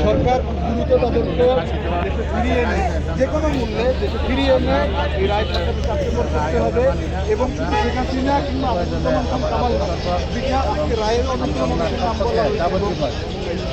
সরকার দ্রুত তাদেরকে দেশে ফিরিয়ে এনে যে কোনো মূল্যে দেশে ফিরিয়ে এনে এই কার্যকর করতে হবে এবং শুধু শেখ হাসিনা কিংবা খান কামাল আজকে রায়ের অন্যতম নাম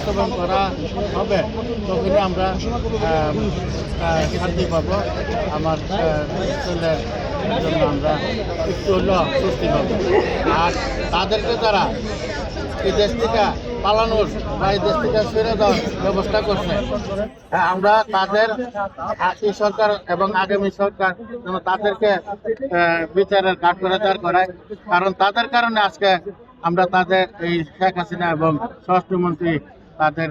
বাস্তবায়ন করা হবে তখনই আমরা শান্তি পাবো। আমার ছেলের জন্য আমরা একটু হলেও স্বস্তি পাবো। আর তাদেরকে যারা এই দেশ থেকে পালানোর বা এই দেশ থেকে ছেড়ে দেওয়ার ব্যবস্থা করছে। হ্যাঁ, আমরা তাদের এই সরকার এবং আগামী সরকার যেন তাদেরকে বিচারের কাঠ করে দাঁড় করায়। কারণ তাদের কারণে আজকে আমরা তাদের এই শেখ হাসিনা এবং স্বরাষ্ট্রমন্ত্রী তাদের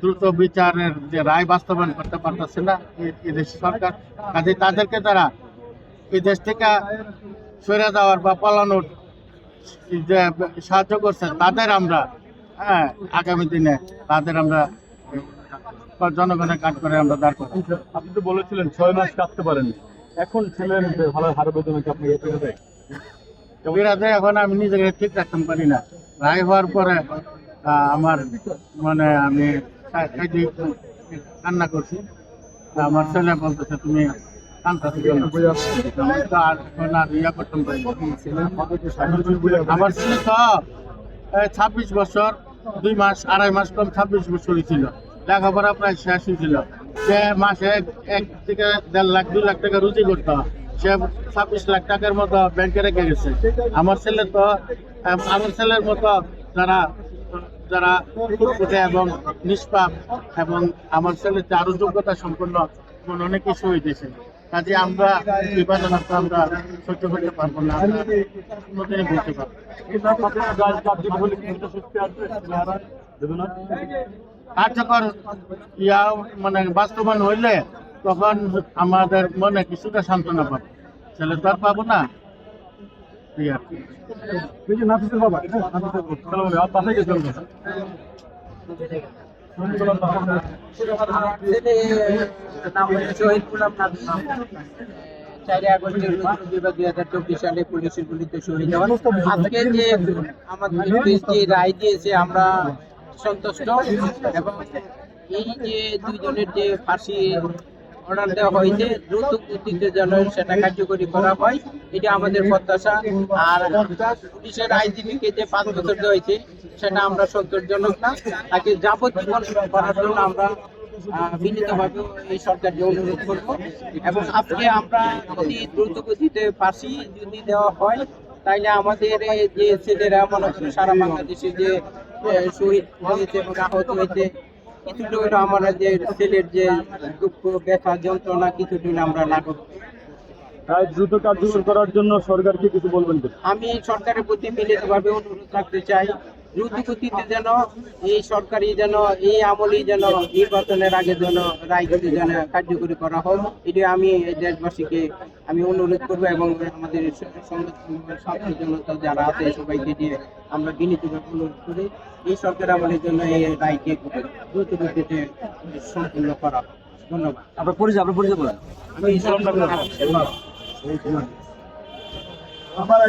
দ্রুত বিচারের যে রায় বাস্তবায়ন করতে পারতেছে না এই সরকার। কাজে তাদেরকে তারা এই দেশ থেকে সরে যাওয়ার বা পালানোর যে সাহায্য করছে তাদের আমরা হ্যাঁ আগামী দিনে তাদের আমরা জনগণের কাজ করে আমরা দাঁড় করব। আপনি তো বলেছিলেন ছয় মাস কাটতে পারেন এখন ছেলের ভালো হারে বেতনে আপনি এখন আমি নিজেকে ঠিক রাখতে পারি না। রায় হওয়ার পরে আমার মানে আমি কান্না করছি। আমার ছেলে বলতেছে, তুমি। আমার ছেলে তো ছাব্বিশ বছর, দুই মাস, আড়াই মাস কম ছাব্বিশ বছরই ছিল। লেখাপড়া প্রায় শেষ হয়েছিল সে মাসে এক থেকে দেড় লাখ, দুই লাখ টাকা রুজি করতো। সে ছাব্বিশ লাখ টাকার মতো ব্যাংকে রেখে গেছে। আমার ছেলে তো আমার ছেলের মতো যারা যারা ফুটফুটে এবং নিষ্পাপ এবং আমার ছেলে যে আরও যোগ্যতা সম্পন্ন এমন অনেক কিছু হইতেছে। কাজে আমরা এই আমরা সহ্য করতে পারব না কোনোদিনই বলতে পারব কার্যকর ইয়া মানে বাস্তবায়ন হইলে তখন আমাদের মনে কিছুটা সান্ত্বনা পাবো। ছেলে তো আর পাবো না। চারই আগস্টের রুদ্রবিভাগ দুই হাজার চব্বিশ সালে পুলিশের গুলিতে শহীদ হন আজকে যে আমাদের যে রায় দিয়েছে আমরা সন্তুষ্ট এবং এই যে দুইজনের যে ফাঁসি অর্ডার দেওয়া হয়েছে। দ্রুত গতিতে যেন সেটা কার্যকরী করা হয়, এটা আমাদের প্রত্যাশা। আর পুলিশের আইজিপিকে যে পাঁচ বছর হয়েছে, সেটা আমরা সন্তোষজনক না। তাকে যাবজ্জীবন করার জন্য আমরা বিনীতভাবে এই সরকারকে অনুরোধ করব। এবং আজকে আমরা যদি দ্রুত গতিতে ফাঁসি যদি দেওয়া হয়, তাইলে আমাদের যে ছেলেরা, মনে করেন সারা বাংলাদেশে যে শহীদ হয়েছে এবং আহত হয়েছে কিছুটা আমরা যে ছেলের যে দুঃখ ব্যথা যন্ত্রণা কিছুদিন আমরা লাঘব তাই দ্রুত কার্যকর করার জন্য সরকারকে কিছু বলবেন আমি সরকারের প্রতি মিলিতভাবে অনুরোধ রাখতে চাই দ্রুত গতিতে যেন এই সরকারি যেন এই আমলেই যেন নির্বাচনের আগে যেন রায়গুলি যেন কার্যকরী করা হয় এটি আমি দেশবাসীকে আমি অনুরোধ করব এবং আমাদের ছাত্র জনতা যারা আছে সবাইকে দিয়ে আমরা বিনীতভাবে অনুরোধ করি এই সরকার আমলের জন্য এই রায়কে দ্রুত গতিতে সম্পূর্ণ করা ধন্যবাদ। আপনার পরিচয় আপনার পরিচয় বলেন। আমি আমার